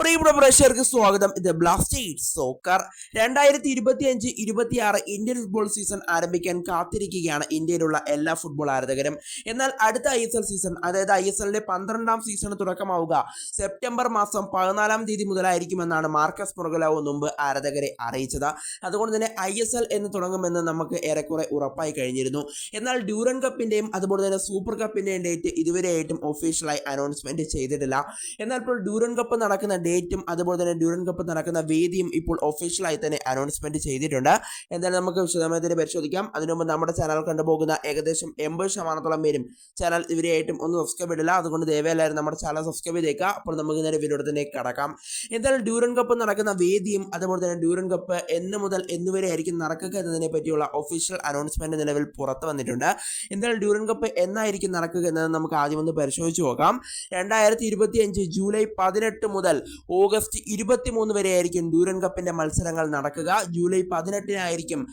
പ്രിയപ്പെട്ട പ്രേക്ഷകർക്ക് സ്വാഗതം. ഇത് ബ്ലാസ്റ്റേഴ്സ് സോക്കർ രണ്ടായിരത്തി ഇരുപത്തി അഞ്ച് ഇരുപത്തിയാറ് ഇന്ത്യൻ ഫുട്ബോൾ സീസൺ ആരംഭിക്കാൻ കാത്തിരിക്കുകയാണ് ഇന്ത്യയിലുള്ള എല്ലാ ഫുട്ബോൾ ആരാധകരും. എന്നാൽ അടുത്ത ഐ എസ് എൽ സീസൺ അതായത് ഐ എസ് എല്ലിന്റെ പന്ത്രണ്ടാം സീസൺ തുടക്കമാവുക. സെപ്റ്റംബർ മാസം പതിനാലാം തീയതി മുതലായിരിക്കുമെന്നാണ് മാർക്കസ് മുറുകലാവ് മുമ്പ് ആരാധകരെ അറിയിച്ചത്. അതുകൊണ്ട് തന്നെ ഐ എസ് എൽ എന്ന് തുടങ്ങുമെന്ന് നമുക്ക് ഏറെക്കുറെ ഉറപ്പായി കഴിഞ്ഞിരുന്നു. എന്നാൽ ഡ്യൂറൻ കപ്പിന്റെയും അതുപോലെ തന്നെ സൂപ്പർ കപ്പിന്റെയും ഡേറ്റ് ഇതുവരെയായിട്ടും ഒഫീഷ്യലായി അനൗൺസ്മെന്റ് ചെയ്തിട്ടില്ല. എന്നാൽ ഇപ്പോൾ ഡ്യൂറൻ കപ്പ് നടക്കുന്ന ഡേറ്റും അതുപോലെ തന്നെ ഡ്യൂറൻ കപ്പ് നടക്കുന്ന വേദിയും ഇപ്പോൾ ഒഫീഷ്യലായി തന്നെ അനൗൺസ്മെന്റ് ചെയ്തിട്ടുണ്ട്. എന്തായാലും നമുക്ക് വിശദമായി തന്നെ പരിശോധിക്കാം അതിനുമുമ്പ് നമ്മുടെ ചാനൽ കണ്ടുപോകുന്ന ഏകദേശം എൺപത് ശതമാനത്തോളം പേരും ചാനൽ ഇവരെയായിട്ടും ഒന്ന് സബ്സ്ക്രൈബ് ഇടില്ല അതുകൊണ്ട് ദയവേലായിരുന്നു നമ്മുടെ ചാനൽ സബ്സ്ക്രൈബ് ചെയ്തേക്കുക അപ്പോൾ നമുക്ക് നേരെ തന്നെ കടക്കാം. എന്തായാലും ഡ്യൂറൻ കപ്പ് നടക്കുന്ന വേദിയും അതുപോലെ തന്നെ ഡ്യൂറൻ കപ്പ് എന്ന് മുതൽ എന്നുവരെ ആയിരിക്കും നടക്കുക എന്നതിനെ പറ്റിയുള്ള ഒഫീഷ്യൽ അനൗൺസ്മെന്റ് നിലവിൽ പുറത്തു വന്നിട്ടുണ്ട്. എന്തായാലും ഡ്യൂറൻ കപ്പ് എന്നായിരിക്കും നടക്കുക എന്നത് നമുക്ക് ആദ്യം ഒന്ന് പരിശോധിച്ച് നോക്കാം. രണ്ടായിരത്തി ഇരുപത്തി അഞ്ച് ജൂലൈ പതിനെട്ട് മുതൽ ഓഗസ്റ്റ് ഇരുപത്തിമൂന്ന് വരെ ആയിരിക്കും ഡ്യൂറൻ കപ്പിന്റെ മത്സരങ്ങൾ നടക്കുക. ജൂലൈ പതിനെട്ടിനായിരിക്കും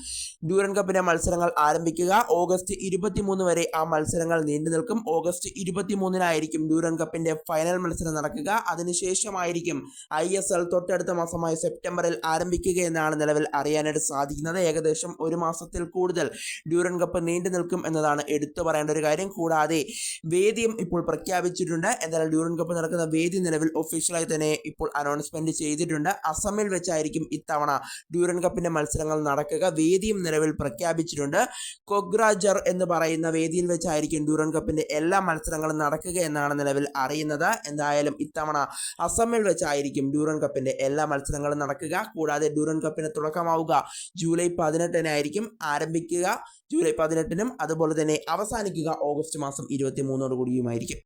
ഡ്യൂറൻ കപ്പിന്റെ മത്സരങ്ങൾ ആരംഭിക്കുക. ഓഗസ്റ്റ് ഇരുപത്തിമൂന്ന് വരെ ആ മത്സരങ്ങൾ നീണ്ടു നിൽക്കും. ഓഗസ്റ്റ് ഇരുപത്തിമൂന്നിനായിരിക്കും ഡ്യൂറൻ കപ്പിന്റെ ഫൈനൽ മത്സരം നടക്കുക. അതിനുശേഷമായിരിക്കും ഐ എസ് എൽ തൊട്ടടുത്ത മാസമായ സെപ്റ്റംബറിൽ ആരംഭിക്കുക എന്നാണ് നിലവിൽ അറിയാനായിട്ട് സാധിക്കുന്നത്. ഏകദേശം ഒരു മാസത്തിൽ കൂടുതൽ ഡ്യൂറൻ കപ്പ് നീണ്ടു നിൽക്കും എന്നതാണ് എടുത്തു പറയേണ്ട ഒരു കാര്യം. കൂടാതെ വേദിയും ഇപ്പോൾ പ്രഖ്യാപിച്ചിട്ടുണ്ട്. എന്നാൽ ഡ്യൂറൻ കപ്പ് നടക്കുന്ന വേദി നിലവിൽ ഒഫീഷ്യലായി തന്നെ ഇപ്പോൾ അനൗൺസ്മെന്റ് ചെയ്തിട്ടുണ്ട്. അസമിൽ വെച്ചായിരിക്കും ഇത്തവണ ഡ്യൂറൻ കപ്പിന്റെ മത്സരങ്ങൾ നടക്കുക. വേദിയും നിലവിൽ പ്രഖ്യാപിച്ചിട്ടുണ്ട്. കൊഗ്രാജർ എന്ന് പറയുന്ന വേദിയിൽ വെച്ചായിരിക്കും ഡ്യൂറൻ കപ്പിന്റെ എല്ലാ മത്സരങ്ങളും നടക്കുക എന്നാണ് നിലവിൽ അറിയുന്നത്. എന്തായാലും ഇത്തവണ അസമിൽ വെച്ചായിരിക്കും ഡ്യൂറൻ കപ്പിന്റെ എല്ലാ മത്സരങ്ങളും നടക്കുക. കൂടാതെ ഡ്യൂറൻ കപ്പിന് തുടക്കമാവുക ജൂലൈ പതിനെട്ടിനായിരിക്കും ആരംഭിക്കുക. ജൂലൈ പതിനെട്ടിനും അതുപോലെ തന്നെ അവസാനിക്കുക ഓഗസ്റ്റ് മാസം ഇരുപത്തി മൂന്നോട് കൂടിയുമായിരിക്കും.